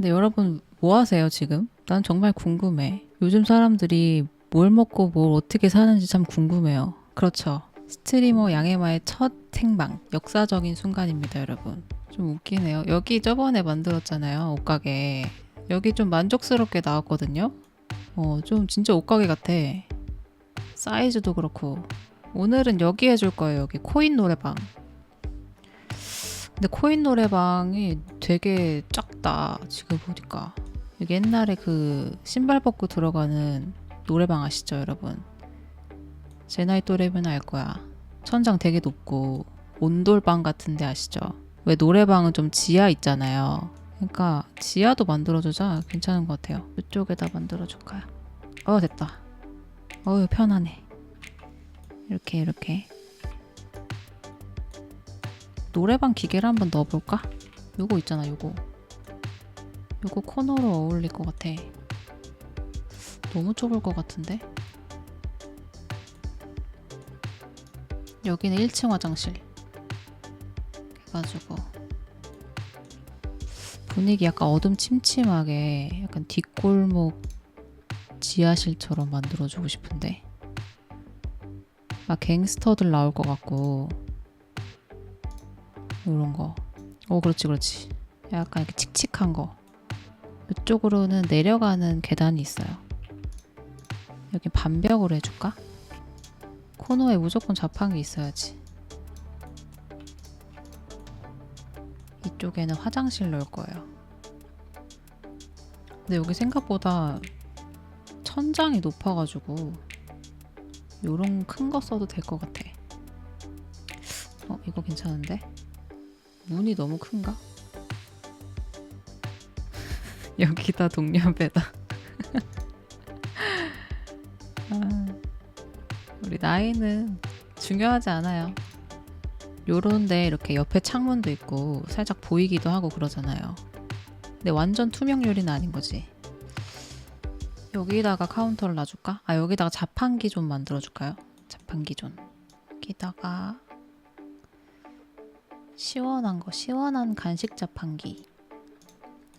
근데 여러분 뭐 하세요 지금? 난 정말 궁금해. 요즘 사람들이 뭘 먹고 뭘 어떻게 사는지 참 궁금해요. 그렇죠. 스트리머 양해마의 첫 생방 역사적인 순간입니다 여러분. 좀 웃기네요. 여기 저번에 만들었잖아요 옷가게. 여기 좀 만족스럽게 나왔거든요. 어, 좀 진짜 옷가게 같아. 사이즈도 그렇고. 오늘은 여기 해줄 거예요. 여기 코인 노래방. 근데 코인 노래방이 되게 작다. 지금 보니까. 여기 옛날에 그 신발 벗고 들어가는 노래방 아시죠, 여러분? 제 나이 또래면 알 거야. 천장 되게 높고 온돌방 같은데 아시죠? 왜 노래방은 좀 지하 있잖아요. 그러니까 지하도 만들어주자 괜찮은 것 같아요. 이쪽에다 만들어줄까요? 어 됐다. 어우 편하네. 이렇게 이렇게 노래방 기계를 한번 넣어볼까? 요거 있잖아 요거. 요거 코너로 어울릴 것 같아. 너무 좁을 것 같은데? 여기는 1층 화장실. 해가지고. 분위기 약간 어둠침침하게 약간 뒷골목 지하실처럼 만들어주고 싶은데? 막 갱스터들 나올 것 같고 이런 거. 오 그렇지 그렇지. 약간 이렇게 칙칙한 거. 이쪽으로는 내려가는 계단이 있어요. 여기 반벽으로 해줄까? 코너에 무조건 자판기 있어야지. 이쪽에는 화장실 넣을 거예요. 근데 여기 생각보다 천장이 높아가지고 요런 큰 거 써도 될 것 같아. 어, 이거 괜찮은데? 문이 너무 큰가? 여기다 동년배다. 아, 우리 나이는 중요하지 않아요. 요런데 이렇게 옆에 창문도 있고 살짝 보이기도 하고 그러잖아요. 근데 완전 투명 유리는 아닌 거지. 여기다가 카운터를 놔줄까? 아 여기다가 자판기 좀 만들어줄까요? 자판기 좀. 여기다가 시원한 거, 시원한 간식 자판기.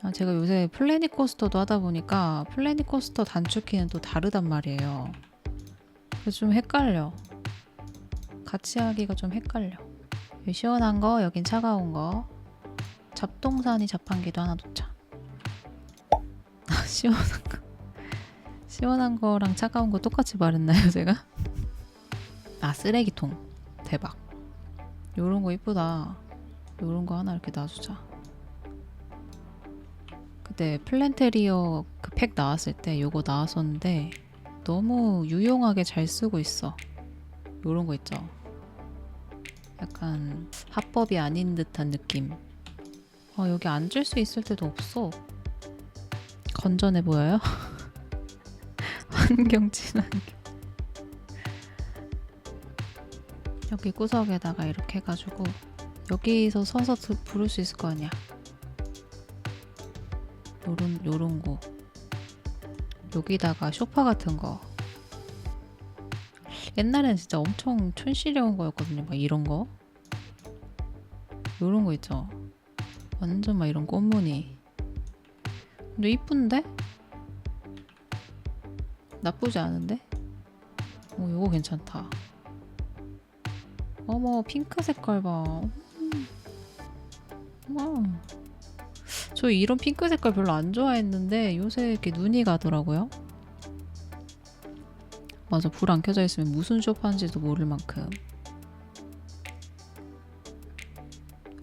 아, 제가 요새 플래닛 코스터도 하다 보니까 플래닛 코스터 단축키는 또 다르단 말이에요. 그래서 좀 헷갈려. 같이 하기가 좀 헷갈려. 시원한 거, 여긴 차가운 거. 잡동사니 자판기도 하나 놓자. 아, 시원한 거. 시원한 거랑 차가운 거 똑같이 말했나요, 제가? 아, 쓰레기통. 대박. 요런 거 이쁘다. 요런 거 하나 이렇게 놔주자. 그때 플랜테리어 그 팩 나왔을 때 요거 나왔었는데 너무 유용하게 잘 쓰고 있어. 요런 거 있죠. 약간 합법이 아닌 듯한 느낌. 어, 여기 앉을 수 있을 때도 없어. 건전해 보여요? 환경 친환경. 여기 구석에다가 이렇게 해가지고 여기서 서서 드- 부를 수 있을 거 아니야. 요런 요런 거. 여기다가 소파 같은 거. 옛날엔 진짜 엄청 촌스러운 거였거든요. 막 이런 거. 요런 거 있죠. 완전 막 이런 꽃무늬. 근데 이쁜데? 나쁘지 않은데? 어, 요거 괜찮다. 어머, 핑크 색깔 봐. 음. 와. 저 이런 핑크 색깔 별로 안 좋아했는데 요새 이렇게 눈이 가더라고요. 맞아, 불 안 켜져 있으면 무슨 쇼파인지도 모를 만큼.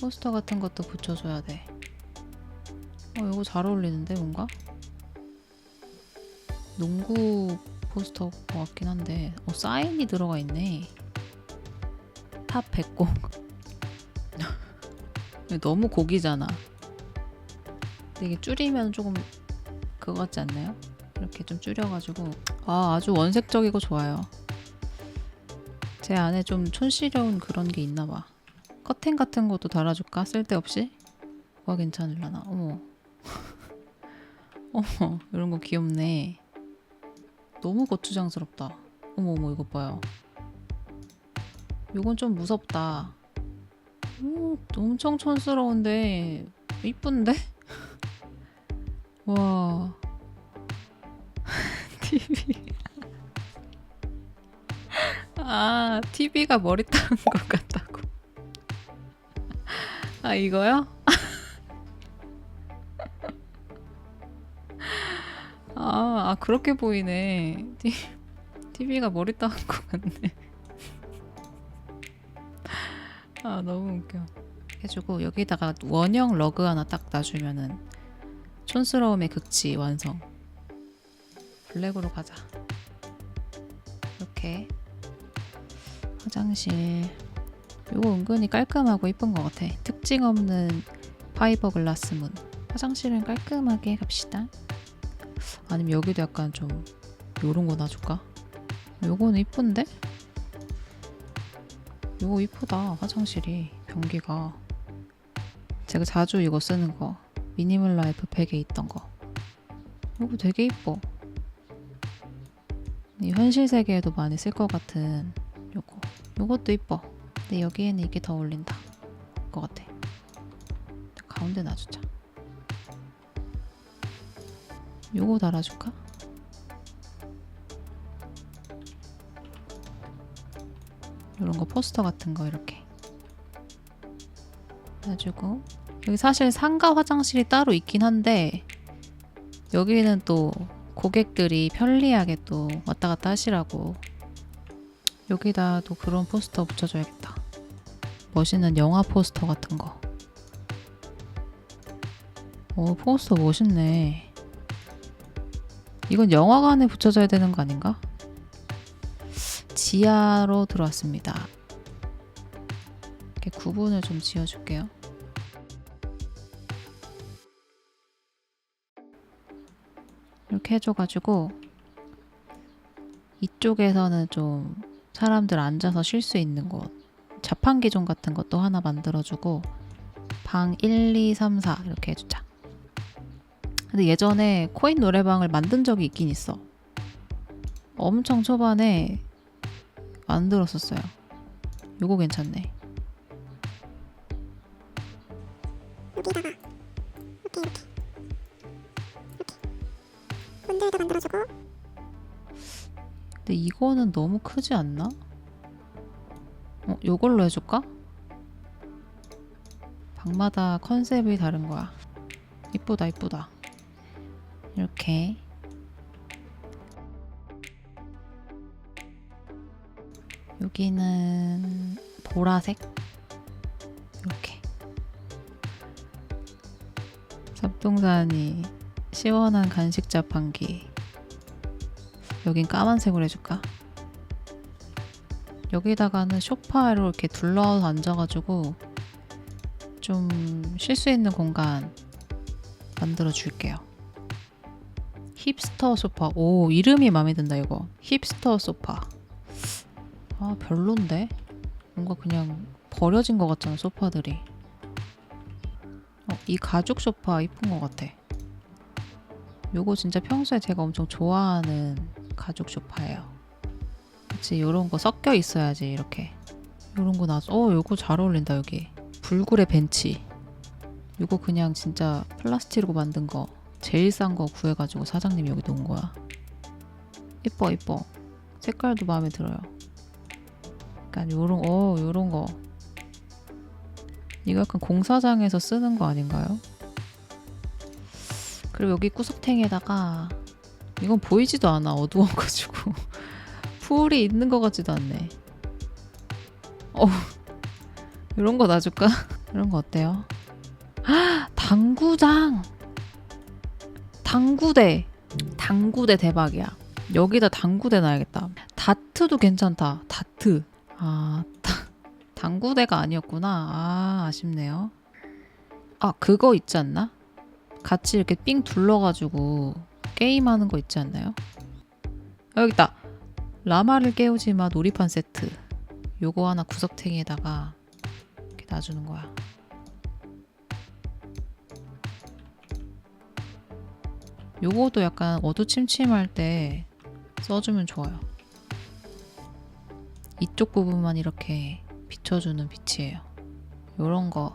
포스터 같은 것도 붙여줘야 돼. 어, 이거 잘 어울리는데, 뭔가? 농구 포스터 것 같긴 한데, 어, 사인이 들어가 있네. 탑 백공. 너무 고기잖아. 근데 이게 줄이면 조금 그거 같지 않나요? 이렇게 좀 줄여가지고 아 아주 원색적이고 좋아요. 제 안에 좀 촌스러운 그런 게 있나 봐. 커튼 같은 것도 달아줄까? 쓸데없이? 뭐가 괜찮을라나? 어머. 어머 이런 거 귀엽네. 너무 고추장스럽다. 어머 어머 이것 봐요. 요건 좀 무섭다. 오, 엄청 촌스러운데 이쁜데? 와. TV. 아, TV가 머리 따는 것 같다고. 아, 이거요? 아, 아, 그렇게 보이네. TV가 머리 따는 것 같네. 아, 너무 웃겨. 해주고, 여기다가 원형 러그 하나 딱 놔주면은 촌스러움의 극치 완성. 블랙으로 가자. 이렇게 화장실. 요거 은근히 깔끔하고 이쁜 것 같아. 특징 없는 파이버 글라스 문. 화장실은 깔끔하게 갑시다. 아니면 여기도 약간 좀 요런 거 놔줄까? 요거는 이쁜데? 요거 이쁘다 화장실이 변기가. 제가 자주 이거 쓰는 거 미니멀 라이프 팩에 있던 거. 이거 되게 이뻐. 이 현실 세계에도 많이 쓸 것 같은 요거. 요것도 이뻐. 근데 여기에는 이게 더 어울린다. 것 같아. 가운데 놔주자. 요거 달아줄까? 이런 거 포스터 같은 거 이렇게. 놔주고. 여기 사실 상가 화장실이 따로 있긴 한데 여기는 또 고객들이 편리하게 또 왔다 갔다 하시라고. 여기다 또 그런 포스터 붙여줘야겠다. 멋있는 영화 포스터 같은 거. 오, 포스터 멋있네. 이건 영화관에 붙여져야 되는 거 아닌가? 지하로 들어왔습니다. 이렇게 구분을 좀 지어줄게요. 이렇게 해줘가지고 이쪽에서는 좀 사람들 앉아서 쉴 수 있는 곳 자판기 좀 같은 것도 하나 만들어주고 방 1, 2, 3, 4 이렇게 해주자. 근데 예전에 코인 노래방을 만든 적이 있긴 있어. 엄청 초반에 만들었었어요. 요거 괜찮네. 여기다가 이렇게 이렇게 이렇게 문들도 만들어주고 근데 이거는 너무 크지 않나? 어, 요걸로 해줄까? 방마다 컨셉이 다른 거야. 이쁘다, 이쁘다. 이렇게. 여기는 보라색. 이렇게. 삽동산이 시원한 간식 자판기. 여긴 까만색으로 해줄까? 여기다가는 소파로 이렇게 둘러서 앉아가지고 좀 쉴 수 있는 공간 만들어 줄게요. 힙스터 소파. 오, 이름이 마음에 든다, 이거. 힙스터 소파. 아, 별론데? 뭔가 그냥 버려진 것 같잖아, 소파들이. 어, 이 가죽 소파 이쁜 것 같아. 요거 진짜 평소에 제가 엄청 좋아하는 가죽 소파예요. 그치, 요런 거 섞여 있어야지, 이렇게. 요런 거 놔줘. 어, 요거 잘 어울린다, 여기. 불굴의 벤치. 요거 그냥 진짜 플라스틱으로 만든 거. 제일 싼 거 구해가지고 사장님이 여기 놓은 거야. 이뻐, 이뻐. 색깔도 마음에 들어요. 약간 요런, 어, 요런 거. 이거 약간 공사장에서 쓰는 거 아닌가요? 그리고 여기 구석탱이에다가 이건 보이지도 않아 어두워가지고 풀이 있는 것 같지도 않네. 어 이런 거 놔줄까? 이런 거 어때요? 헉, 당구장 당구대 당구대 대박이야. 여기다 당구대 놔야겠다. 다트도 괜찮다. 다트 아 다- 당구대가 아니었구나. 아 아쉽네요. 아 그거 있지 않나? 같이 이렇게 삥 둘러가지고 게임하는 거 있지 않나요? 아, 여기 있다. 라마를 깨우지 마 놀이판 세트. 요거 하나 구석탱이에다가 이렇게 놔주는 거야. 요거도 약간 어두침침할 때 써주면 좋아요. 이쪽 부분만 이렇게 비춰주는 빛이에요. 요런 거.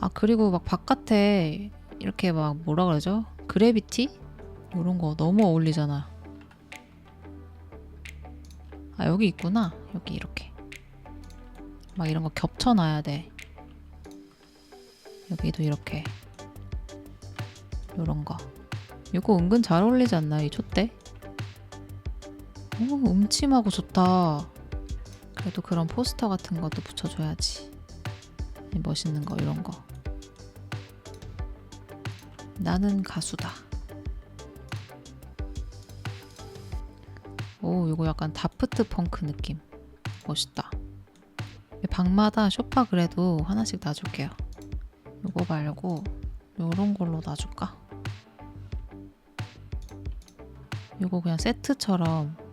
아, 그리고 막 바깥에 이렇게 막 뭐라 그러죠? 그래비티? 이런 거 너무 어울리잖아. 아 여기 있구나. 여기 이렇게. 막 이런 거 겹쳐놔야 돼. 여기도 이렇게. 요런 거. 이거 은근 잘 어울리지 않나 이 촛대? 오 음침하고 좋다. 그래도 그런 포스터 같은 것도 붙여줘야지. 이 멋있는 거 이런 거. 나는 가수다. 오, 이거 약간 다프트 펑크 느낌. 멋있다. 방마다 쇼파 그래도 하나씩 놔줄게요. 요거 말고 요런 걸로 놔줄까? 요거 그냥 세트처럼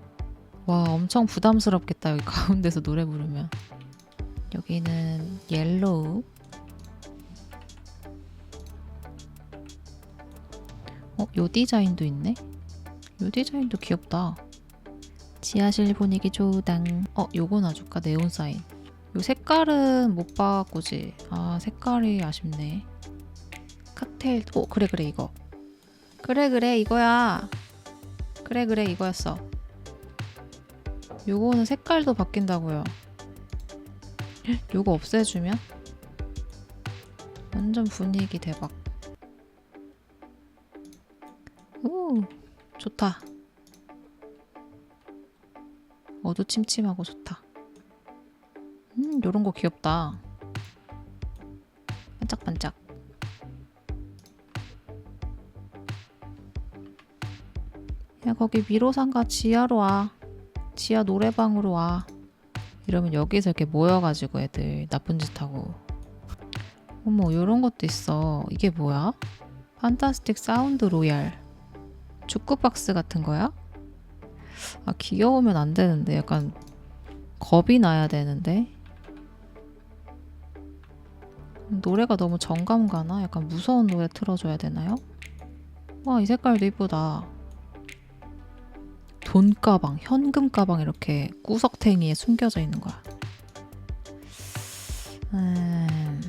와 엄청 부담스럽겠다 여기 가운데서 노래 부르면. 여기는 옐로우. 어? 요 디자인도 있네? 요 디자인도 귀엽다. 지하실 분위기 조당. 어 요거 놔줄까? 네온 사인. 요 색깔은 못 바꾸지. 아 색깔이 아쉽네. 칵테일. 오 그래 그래 이거. 그래 그래 이거야. 그래 그래 이거였어 요거는 색깔도 바뀐다고요. 요거 없애주면? 완전 분위기 대박. 오 좋다. 어두침침하고 좋다. 음 요런 거 귀엽다. 반짝반짝. 야 거기 미로상가. 지하로 와 지하 노래방으로 와 이러면 여기서 이렇게 모여가지고 애들 나쁜 짓 하고 어머 요런 것도 있어 이게 뭐야? 판타스틱 사운드 로얄 주크박스 같은 거야? 아 귀여우면 안 되는데 약간 겁이 나야 되는데 노래가 너무 정감 가나? 약간 무서운 노래 틀어줘야 되나요? 와 이 색깔도 이쁘다 돈 가방, 현금 가방 이렇게 구석탱이에 숨겨져 있는 거야. 음...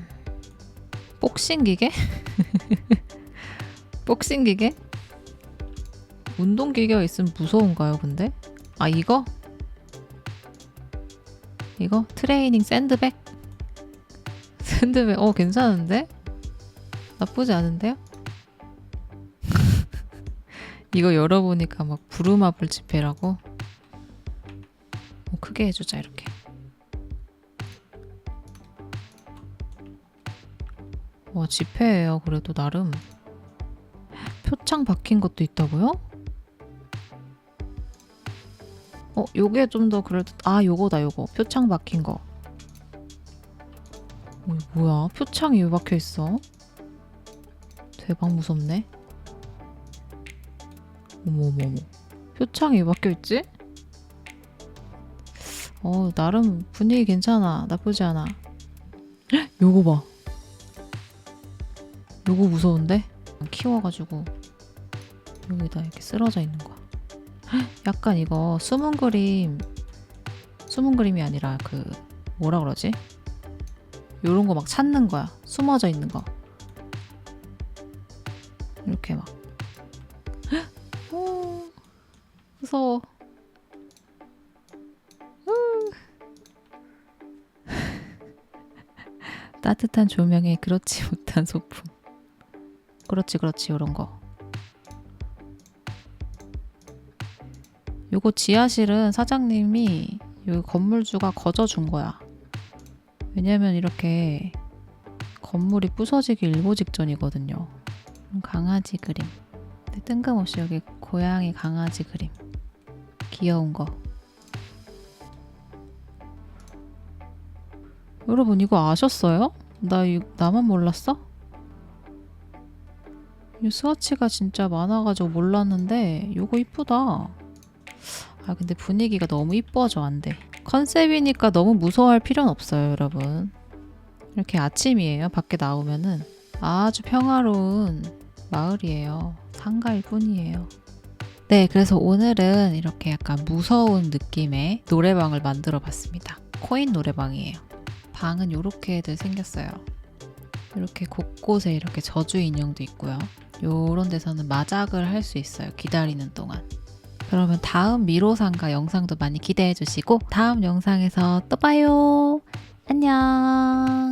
복싱 기계? 복싱 기계? 운동 기계가 있으면 무서운가요, 근데? 아, 이거? 이거? 트레이닝 샌드백? 샌드백, 어, 괜찮은데? 나쁘지 않은데요? 이거 열어보니까 막 부루마블 지폐라고? 어, 크게 해주자 이렇게. 와 지폐예요 그래도 나름. 표창 박힌 것도 있다고요? 어 요게 좀 더 그래도 아 요거다 요거. 표창 박힌 거. 어, 뭐야? 표창이 왜 박혀 있어? 대박 무섭네 어머머머. 표창이 왜 박혀 있지? 어 나름 분위기 괜찮아. 나쁘지 않아. 헉, 요거 봐. 요거 무서운데? 키워가지고 여기다 이렇게 쓰러져 있는 거야. 헉, 약간 이거 숨은 그림 숨은 그림이 아니라 그 뭐라 그러지? 요런 거 막 찾는 거야. 숨어져 있는 거. 이렇게 막 무서워. 우. 따뜻한 조명에 그렇지 못한 소품. 그렇지, 그렇지, 이런 거. 요거 지하실은 사장님이 여기 건물주가 거저 준 거야. 왜냐면 이렇게 건물이 부서지기 일보 직전이거든요. 강아지 그림. 뜬금없이 여기 고양이 강아지 그림 귀여운 거 여러분 이거 아셨어요? 나 이, 나만 몰랐어? 이 스와치가 진짜 많아가지고 몰랐는데 이거 이쁘다 아 근데 분위기가 너무 이뻐져 안 돼 컨셉이니까 너무 무서워할 필요는 없어요 여러분 이렇게 아침이에요 밖에 나오면은 아주 평화로운 마을이에요. 상가일 뿐이에요. 네, 그래서 오늘은 이렇게 약간 무서운 느낌의 노래방을 만들어 봤습니다. 코인 노래방이에요. 방은 이렇게들 생겼어요. 이렇게 곳곳에 이렇게 저주 인형도 있고요. 요런 데서는 마작을 할 수 있어요. 기다리는 동안. 그러면 다음 미로상가 영상도 많이 기대해 주시고 다음 영상에서 또 봐요. 안녕.